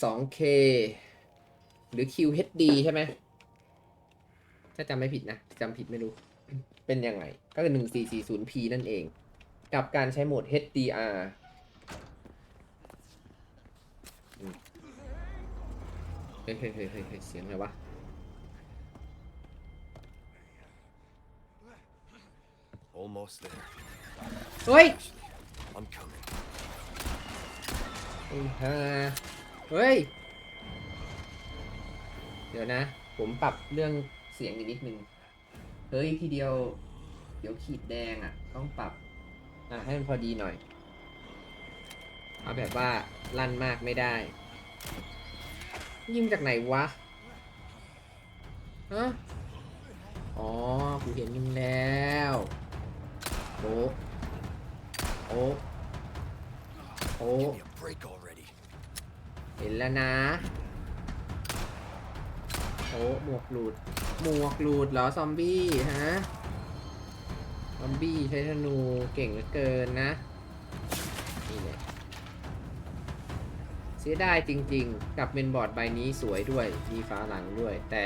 2K หรือ QHD ใช่ไหมถ้าจำไม่ผิดนะจำผิดไม่รู้ เป็นยังไง ก็คือ 1440p นั่นเอง กับการใช้โหมด HDR เฮ้ยเฮ้ยเฮ้ยเฮ้ยเสียงอะไรวะ Almost there. เฮ้ย I'm coming. ฮ่า เฮ้ย เดี๋ยวนะ ผมปรับเรื่องเสียงอีกนิดนึง เฮ้ยทีเดียว เดี๋ยวขีดแดงอะ ต้องปรับ อะ ให้มันพอดีหน่อย เอาแบบว่าลั่นมากไม่ได้ ยิงจากไหนวะ ฮะ อ๋อ กูเห็นยิงแล้วโอ้โอ้โอ้ เห็นแล้วนะโอ้หมวกหลุด หมวกหลุดเหรอซอมบี้ฮะ ซอมบี้ใช้ธนูเก่งเหลือเกินนะ นี่แหละเสียดายจริงๆ กับเมนบอร์ดใบนี้สวยด้วย มีฝาหลังด้วย แต่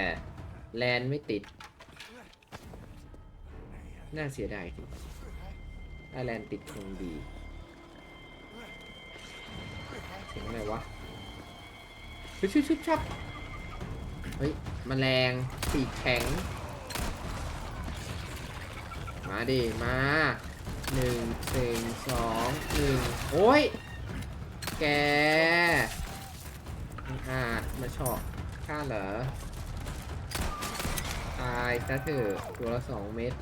แลนไม่ติด น่าเสียดายจริงถ้าแลนติดคงดีเสียงอะไรวะ ชุบชุบชุบชับเฮ้ยมแมลงปีกแข็ง มาดิ มาหนึ่งหนึ่งสองหนึ่งโอ้ย แกอาจมาเฉาะข้าเหรอ ตายซะเถอะตัวละสองเม็ด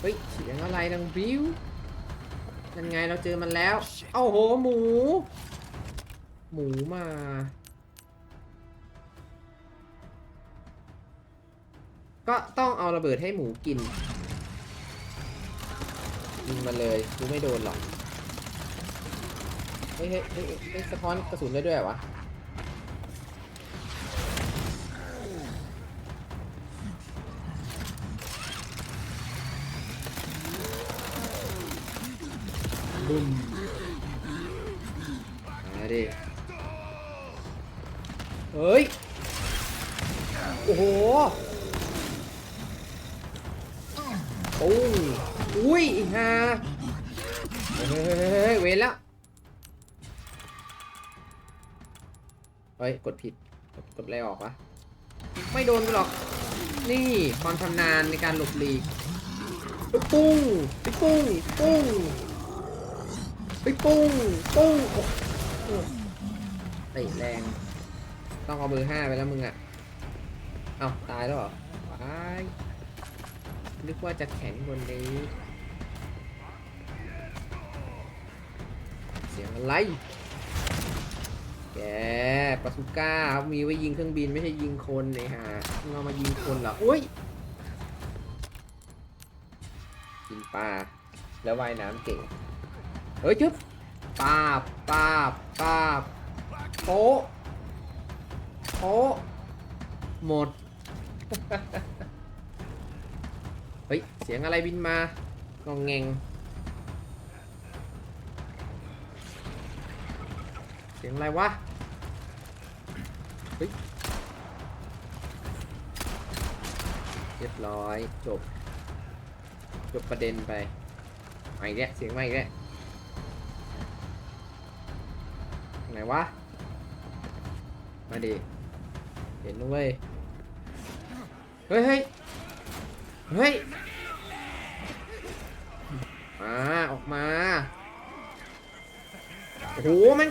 เฮ้ยเสียงอะไรดังบิ้วนั่นไงเราเจอมันแล้ว เอ้าโห หมู หมูมา ก็ต้องเอาระเบิดให้หมูกินยิงมาเลยกูไม่โดนหรอกเฮ้ยเฮ้ยเฮ้ยสะท้อนกระสุนได้ด้วยวะบุ้ม เฮ้ยเฮ้ยเฮ้ยเฮ้ยเวแล้ว เฮ้ย กดผิด กดกดอะไรออกวะ ไม่โดนกูหรอก นี่ความชำนาญในการหลบหลีกไปปุ้งไปปุ้งปุ้งไปปุ้งปุ้งโอ้โหเตะแรง ต้องเอาเบอห้าไปแล้วมึงอะ เอาตายแล้วเหรอตายนึกว่าจะแข็งบนนี้ สียงอะไร แกปาสุก้าครับมีไว้ยิงเครื่องบินไม่ใช่ยิงคนเลยฮะเอามายิงคนเหรออุ้ยกินปลาแล้วว่ายน้ำเก่งเฮ้ยจุ๊บปาบปาบปาบโป๊ะโป๊ะหมด เฮ้ย เสียงอะไรบินมางองแงง สียงอะไรวะ เฮ้ยเรียบร้อยจบ จบประเด็นไปมาอีกแล้วเสียงมาอีกแล้วไหนวะ มาดิ เห็นด้วยเฮ้ยเฮ้ยเฮ้ยมาออกมา โอ้โหมัน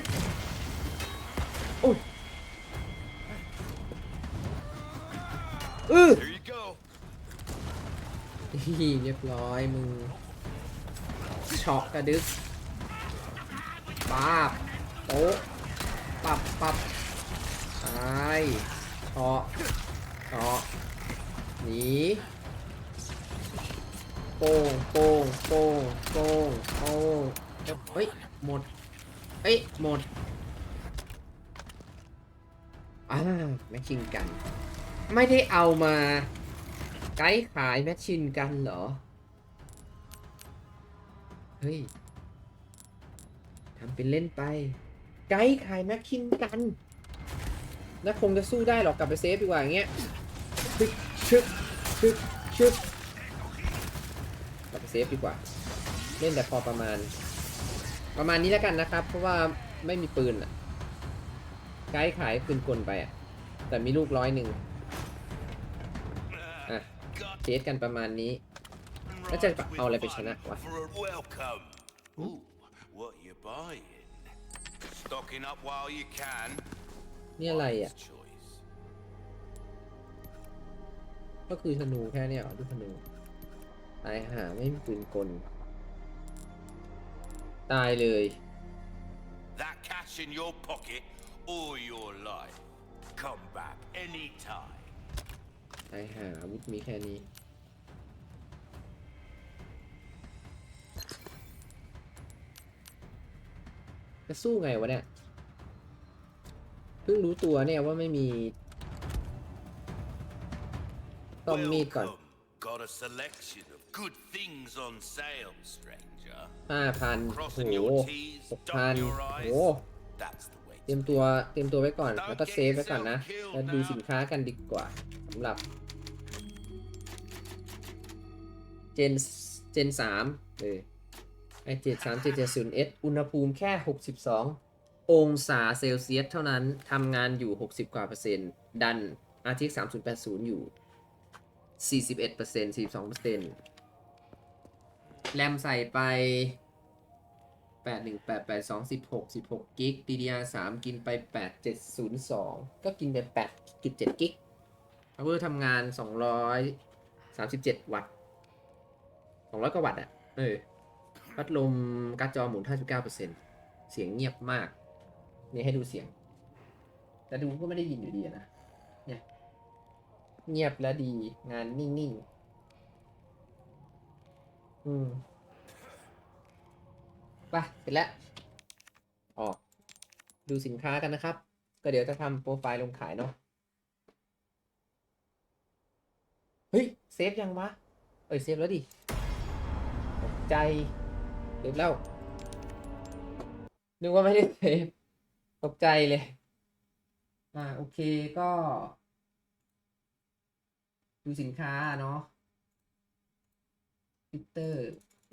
อือ There you go. ฮีเรียบร้อยมึงเฉาะกระดึกปาบโต๊ะปับปับตายเฉาะเฉาะหนีโป้งโป้งโป้งโป้งโป้งเฮ้ยหมดเอ้ยหมดอ่าแมชชินกัน ไม่ได้เอามาไกด์ขายแมชชินกันเหรอ เฮ้ยทำเป็นเล่นไป ไกด์ขายแม็กคินกันแล้วคงจะสู้ได้หรอกกลับไปเซฟดีกว่าอย่างเงี้ยชึกชึกชึกชึกกลับไปเซฟดีกว่า เล่นแต่พอประมาณ ประมาณนี้แล้วกันนะครับ เพราะว่าไม่มีปืนอะไกด์ขายปืนกลไปอะแต่มีลูกร้อยหนึ่ง อะเทสกันประมาณนี้แล้วจะเอาอะไรไปชนะวะ For a welcome. Ooh, what you buying? Stocking up while you can. นี่อะไรอะ Wise choice. ก็คือธนูแค่เนี้ยเหรอดูธนู ตายหาไม่มีปืนกล ตายเลย That cash in your pocket all your life. Come back anytime. ตายหาอาวุธมีแค่นี้ จะสู้ไงวะเนี่ย เพิ่งรู้ตัวเนี่ยว่าไม่มีต้มมีดก่อน Welcome. Got a selection of good things on sale, stranger. ห้าพันโอ้ Crossing โห your T's, หกพัน dotting your โอ้ I's. โห That's the way เตรียมตัวเตรียมตัวไว้ก่อน แล้วก็เซฟไว้ก่อนนะ แล้วดูสินค้ากันดีกว่าสำหรับ เจนเจนสามเออไอเจ็ดสามเจ็ดเจ็ดศูนย์เอสอุณหภูมิแค่หกสิบสององศาเซลเซียสเท่านั้นทำงานอยู่หกสิบกว่าเปอร์เซ็นต์ ดัน RTX สามศูนย์แปดศูนย์อยู่สี่สิบเอ็ดเปอร์เซ็นต์สี่สองเปอร์เซ็นต์แรมใส่ไปแปดหนึ่งแปดแปดสองสิบหกสิบหกกิก DDR สามกินไปแปดเจ็ดศูนย์สองก็กินไปแปดจุดเจ็ดกิก power ทำงานสองร้อยสามสิบเจ็ดวัตต์ สองร้อยกว่าวัตต์อะ เออ พัดลมการ์ดจอหมุนห้าสิบเก้าเปอร์เซ็นต์เสียงเงียบมาก นี่ให้ดูเสียง แต่ดูก็ไม่ได้ยินอยู่ดีนะ เนี่ย เงียบและดี งานนิ่งๆ อืมไปเสร็จแล้ว ออก ดูสินค้ากันนะครับ ก็เดี๋ยวจะทำโปรไฟล์ลงขายเนาะ เฮ้ย เซฟยังวะ เอ้ย เซฟแล้วดิ ใจเซฟแล้วนึกว่าไม่ได้เซฟตกใจเลยอ่าโอเคก็ ดูสินค้าเนาะฟิลเตอร์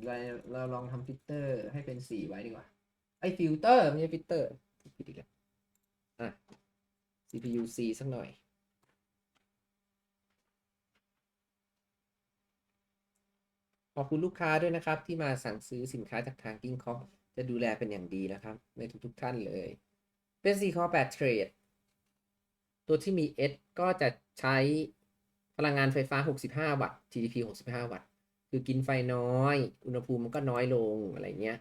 เราเราลองทำฟิลเตอร์ให้เป็นสีไว้ดีกว่า ไอฟิลเตอร์ไม่ใช่ฟิลเตอร์ผิดอีกแล้วอะ CPU C สักหน่อย ขอบคุณลูกค้าด้วยนะครับ ที่มาสั่งซื้อสินค้าจากทาง King Kong จะดูแลเป็นอย่างดีนะครับ ในทุกๆท่านเลย เป็น C Core 8 Trade ตัวที่มี S ก็จะใช้พลังงานไฟฟ้า 65 วัตต์ TDP 65 วัตต์ คือกินไฟน้อย อุณหภูมิมันก็น้อยลงอะไรเงี้ย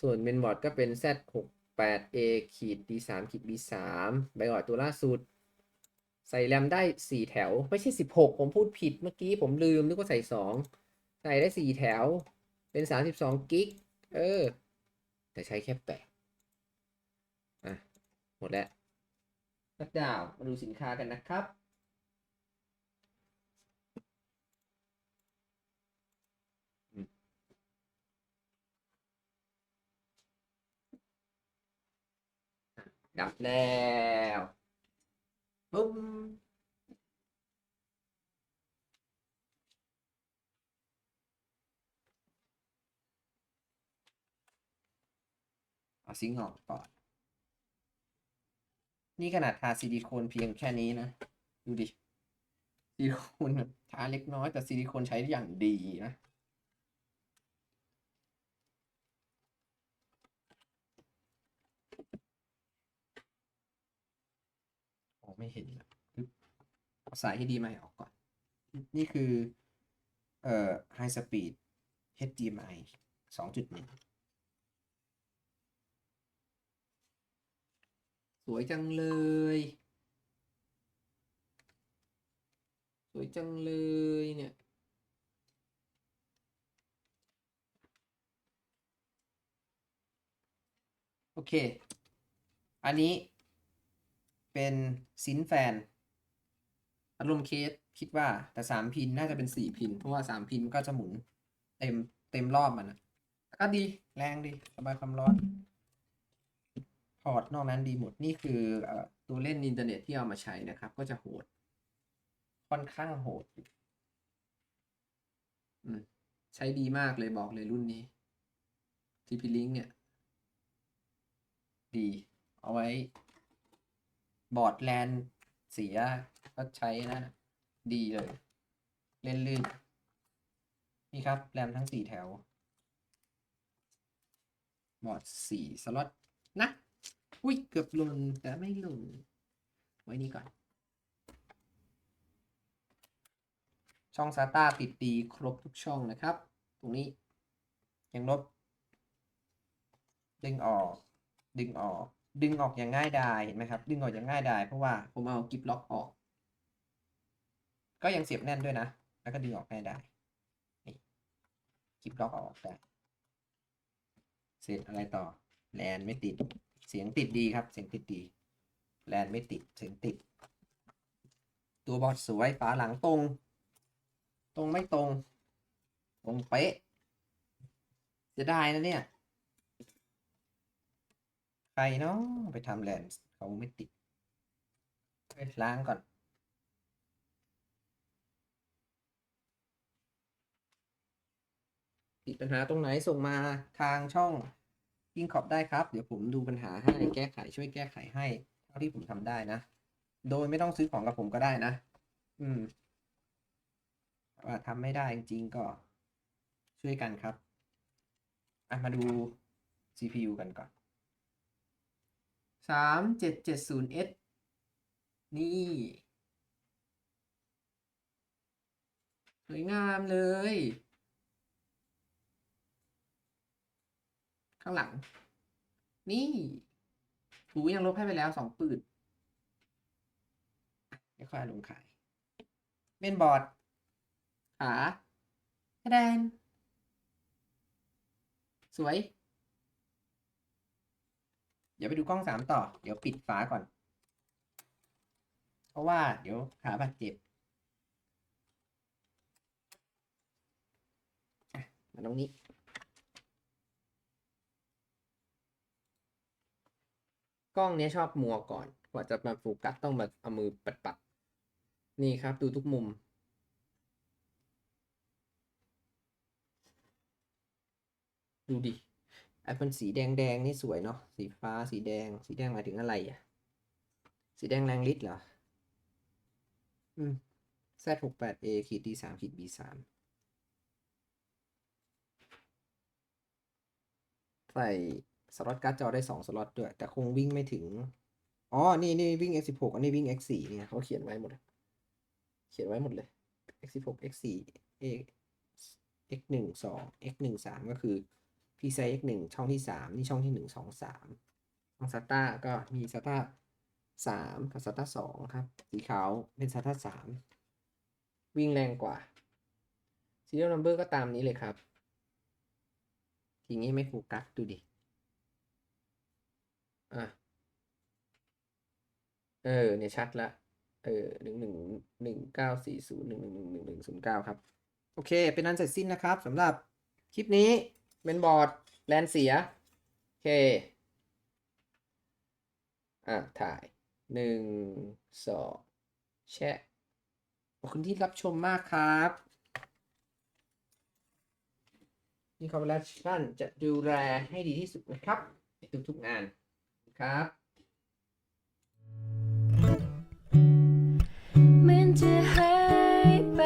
ส่วนเมนบอร์ดก็เป็น Z 6 8 A ขีด D 3ขีด B 3ใบออดตัวล่าสุด ใส่แรมได้ 4 แถว ไม่ใช่ 16 ผมพูดผิดเมื่อกี้ผมลืมนึกว่าใส่ 2 ใส่ได้4แถว เป็น32กิก เออ แต่ใช้แค่8อะ หมดแล้วนักดาวมาดูสินค้ากันนะครับ ดับแล้ว ปุ้ม เอาซิงค์ออกก่อน นี่ขนาดทาซิลิโคนเพียงแค่นี้นะ ดูดิซิลิโคนทาเล็กน้อยแต่ซิลิโคนใช้อย่างดีนะออกไม่เห็นเลยปึ๊บเอาสายให้ดีมาให้ออกก่อน นี่คือ เอ่อ High Speed HDMI 2.1 สวยจังเลย สวยจังเลยเนี่ย โอเค อันนี้เป็นซินแฟน อารมณ์เคสคิดว่าแต่สามพินน่าจะเป็นสี่พิน เพราะว่าสามพินก็จะหมุนเต็มเต็มรอบมันนะก็ดีแรงดีระบายความร้อน พอร์ตนอกนั้นดีหมดนี่คืออตัวเล่นอินเทอร์เน็ตที่เอามาใช้นะครับ ก็จะโหด ค่อนข้างโหดใช้ดีมากเลยบอกเลยรุ่นนี้ TP Link เนี่ย ดี เอาไว้ บอร์ดแลนเสียก็ใช้นะ ดีเลย เล่นลื่น นี่ครับ แรมทั้งสี่แถว บอร์ดสี่สล็อตนะ อุ้ยเกือบหล่นแต่ไม่หล่นไว้นี่ก่อน ช่อง SATA ติดดีครบทุกช่องนะครับ ตรงนี้ยังลบ ดึงออก ดึงออก ดึงออกอย่างง่ายดายเห็นไหมครับ ดึงออกอย่างง่ายดายเพราะว่าผมเอากิฟล็อกออก ก็ยังเสียบแน่นด้วยนะ แล้วก็ดึงออกง่ายดายนี่กิฟล็อกอออกได้เสร็จอะไรต่อแลนไม่ติด เสียงติดดีครับ เสียงติดดี แลนไม่ติด เสียงติด ตัวบอดสวยฝาหลังตรง ตรงไม่ตรง ตรงเป๊ะ จะได้นะเนี่ย ใครเนาะไปทำแลนเขาไม่ติดไปล้างก่อนติดปัญหาตรงไหนส่งมาทางช่อง ยิงขอบได้ครับ เดี๋ยวผมดูปัญหาให้แก้ไขช่วยแก้ไขให้เท่าที่ผมทำได้นะ โดยไม่ต้องซื้อของกับผมก็ได้นะ อืมว่าทำไม่ได้จริงๆก็ช่วยกันครับอะมาดู CPU กันก่อนสามเจ็ดเจ็ดศูนย์ S นี่ สวยงามเลย ข้างหลัง นี่หูยังลบให้ไปแล้วสองปืดไม่ค่อยอาลงขายเมนบอร์ดขาแดนสวย เดี๋ยวไปดูกล้องสามต่อ เดี๋ยวปิดฝาก่อน เพราะว่าเดี๋ยวขาบาดเจ็บมาตรงนี้ กล้องเนี้ยชอบมัวก่อน กว่าจะมาโฟกัสต้องมาเอามือปัดปัดๆนี่ครับดูทุกมุม ดูดิไอเป็นสีแดงแดงๆนี่สวยเนาะสีฟ้าสีแดง สีแดงหมายถึงอะไรอะ สีแดงแรงฤทธิ์เหรอ อืม Z68A ขีด D3 ขีด B3 ใส่ สล็อตการ์ดจอได้สองสล็อตด้วย แต่คงวิ่งไม่ถึง อ๋อ นี่นี่วิ่ง X16 อันนี้วิ่ง X4 เนี่ยเขาเขียนไว้หมด เขียนไว้หมดเลย X16 X4 A X1 2 X1 3 ก็คือพี่ไซ X1 ช่องที่ 3 นี่ช่องที่ 1 2 3ช่อง SATA ก็มี SATA 3 กับ SATA 2 ครับ สีขาวเป็น SATA 3 วิ่งแรงกว่า Serial Number ก็ตามนี้เลยครับ ทีนี้ไม่โฟกัสดูดิ อะเออเนี่ยชัดละเออหนึ่งหนึ่งหนึ่งเก้าสี่ศูนย์หนึ่งหนึ่งหนึ่งหนึ่งหนึ่งศูนย์เก้าครับ โอเค เป็นอันเสร็จสิ้นนะครับสำหรับคลิปนี้เป็นบอร์ดแลนเสีย โอเค อะ ถ่ายหนึ่งสองแชะขอบคุณที่รับชมมากครับนี่คอร์ปอเรชั่นจะดูแลให้ดีที่สุดนะครับ ในทุกๆงาน ครับ เหมือนจะหายไป